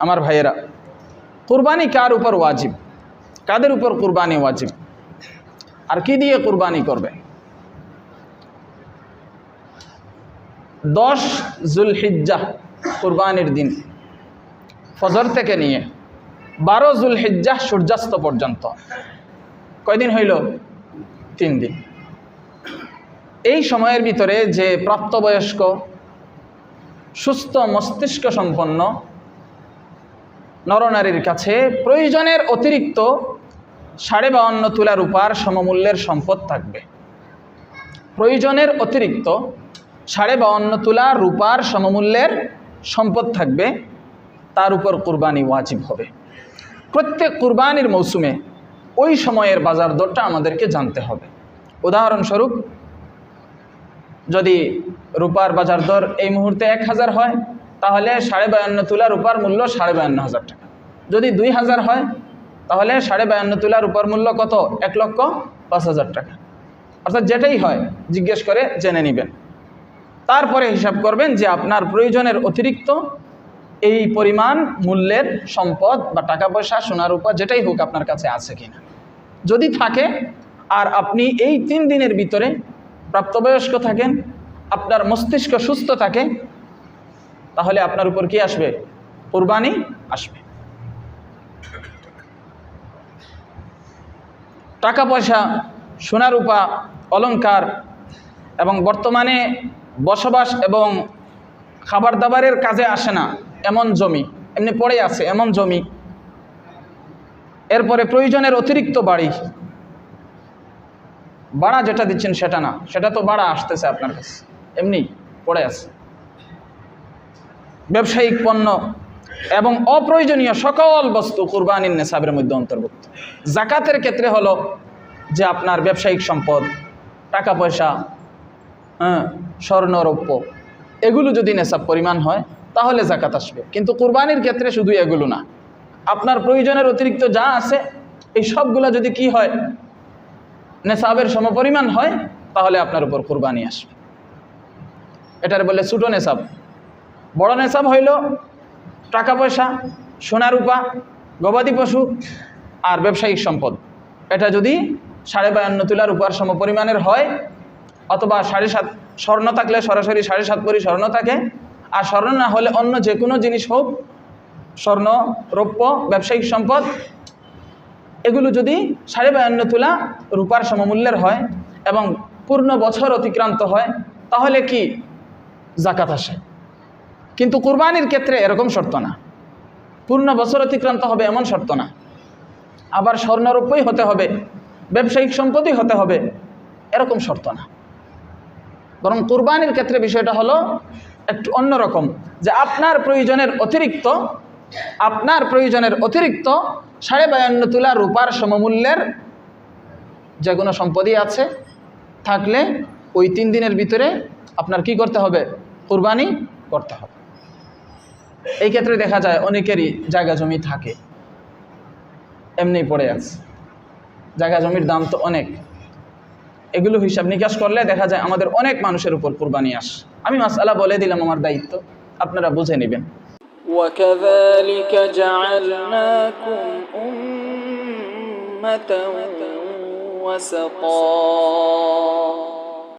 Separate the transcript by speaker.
Speaker 1: আমার ভাইয়েরা, কুরবানি কার উপর ওয়াজিব? কাদের উপর কুরবানি ওয়াজিব? আর কি দিয়ে কুরবানি করবে? দশ জুলহিজ্জা কুরবানির দিন ফজর থেকে নিয়ে বারো জুলহিজ্জা সূর্যাস্ত পর্যন্ত। কয়দিন হইল? তিন দিন। এই সময়ের ভিতরে যে প্রাপ্তবয়স্ক, সুস্থ মস্তিষ্ক সম্পন্ন নরনারীর কাছে প্রয়োজনের অতিরিক্ত সাড়ে বাউন্ন তুলা রূপার সমমূল্যের সম্পদ থাকবে। প্রয়োজনের অতিরিক্ত সাড়ে বাউন্ন তুলা রূপার সমমূল্যের সম্পদ থাকবে, তার উপর কুরবানি ওয়াজিব হবে। প্রত্যেক কুরবানির মৌসুমে ওই সময়ের বাজার দরটা আমাদেরকে জানতে হবে। উদাহরণস্বরূপ, যদি রূপার বাজার দর এই মুহূর্তে এক হাজার হয় তাহলে সাড়ে বায়ান্ন তুলা রূপার মূল্য সাড়ে বায়ান্ন হাজার টাকা। যদি দুই হাজার হয়, তাহলে সাড়ে বায়ান্ন তুলা রূপার মূল্য কত? এক লক্ষ পাঁচ হাজার টাকা। অর্থাৎ যেটাই হয়, জিজ্ঞেস করে জেনে নেবেন। তারপরে হিসাব করবেন যে আপনার প্রয়োজনের অতিরিক্ত এই পরিমাণ মূল্যের সম্পদ বা টাকা পয়সা সোনা রূপা যেটাই হোক আপনার কাছে আছে কিনা। যদি থাকে, আর আপনি এই তিন দিনের ভিতরে প্রাপ্তবয়স্ক থাকেন, আপনার মস্তিষ্ক সুস্থ থাকে তাহলে আপনার উপর কি আসবে? কোরবানি আসবে। টাকা পয়সা সোনা রূপা অলংকার এবং বর্তমানে বসবাস এবং খাবার দাবারের কাজে আসে না, এমন জমি। এমনি পড়ে আছে, এমন জমি। এরপরে প্রয়োজনের অতিরিক্ত বাড়ি। ভাড়া যেটা দিচ্ছেন সেটা না, সেটা তো ভাড়া আসতেছে আপনার কাছে। এমনি পড়ে আছে। ব্যবসায়িক পণ্য এবং অপ্রয়োজনীয় সকল বস্তু কুরবানির নেশাবের মধ্যে অন্তর্ভুক্ত। জাকাতের ক্ষেত্রে হলো যে আপনার ব্যবসায়িক সম্পদ, টাকা পয়সা হ্যাঁ স্বর্ণ, রৌপ্য, এগুলো যদি নেশাব পরিমাণ হয়, তাহলে জাকাত আসবে। কিন্তু কুরবানির ক্ষেত্রে শুধু এগুলো না। আপনার প্রয়োজনের অতিরিক্ত যা আছে, এই সবগুলো যদি কি হয়, নেশাবের সমপরিমাণ হয়, তাহলে আপনার উপর কুরবানি আসবে। এটার বলে ছোটো নেশাব। বড় নেশাব হইল টাকা পয়সা, সোনা রূপা, গবাদি পশু আর ব্যবসায়িক সম্পদ। এটা যদি সাড়ে বায়ান্ন তুলার রূপার সমপরিমাণের হয়, অথবা সাড়ে সাত স্বর্ণ থাকলে সরাসরি সাড়ে সাত পরি স্বর্ণ থাকে, আর স্বর্ণ না হলে অন্য যে কোনো জিনিস হোক, স্বর্ণ, রৌপ্য, ব্যবসায়িক সম্পদ, এগুলো যদি সাড়ে বায়ান্ন তুলা রূপার সমমূল্যের হয় এবং পূর্ণ বছর অতিক্রান্ত হয়, তাহলে কি জাকাত আসে? কিন্তু কুরবানির ক্ষেত্রে এরকম শর্ত না। পূর্ণ বছর অতিক্রান্ত হবে এমন শর্ত না। আবার স্বর্ণরূপই হতে হবে, ব্যবসায়িক সম্পদই হতে হবে, এরকম শর্ত না। বরং কুরবানির ক্ষেত্রে বিষয়টা হলো একটু অন্যরকম যে আপনার প্রয়োজনের অতিরিক্ত, আপনার প্রয়োজনের অতিরিক্ত সাড়ে বায়ান্ন তুলা রূপার সমমূল্যের যে কোনো সম্পদই আছে, থাকলে ওই তিন দিনের ভিতরে আপনার কি করতে হবে? কুরবানি করতে হবে। এই ক্ষেত্রে দেখা যায় অনেকেরই জায়গা জমি থাকে এমনি পড়ে আছে জায়গা জমির দাম তো অনেক এগুলো হিসাব নিকাশ করলে দেখা যায় আমাদের অনেক মানুষের উপর কুরবানি আস আমি মাসালা বলে দিলাম আমার দায়িত্ব আপনারা বুঝে নেবেন
Speaker 2: وكذلك جعلناكم أمة وسطا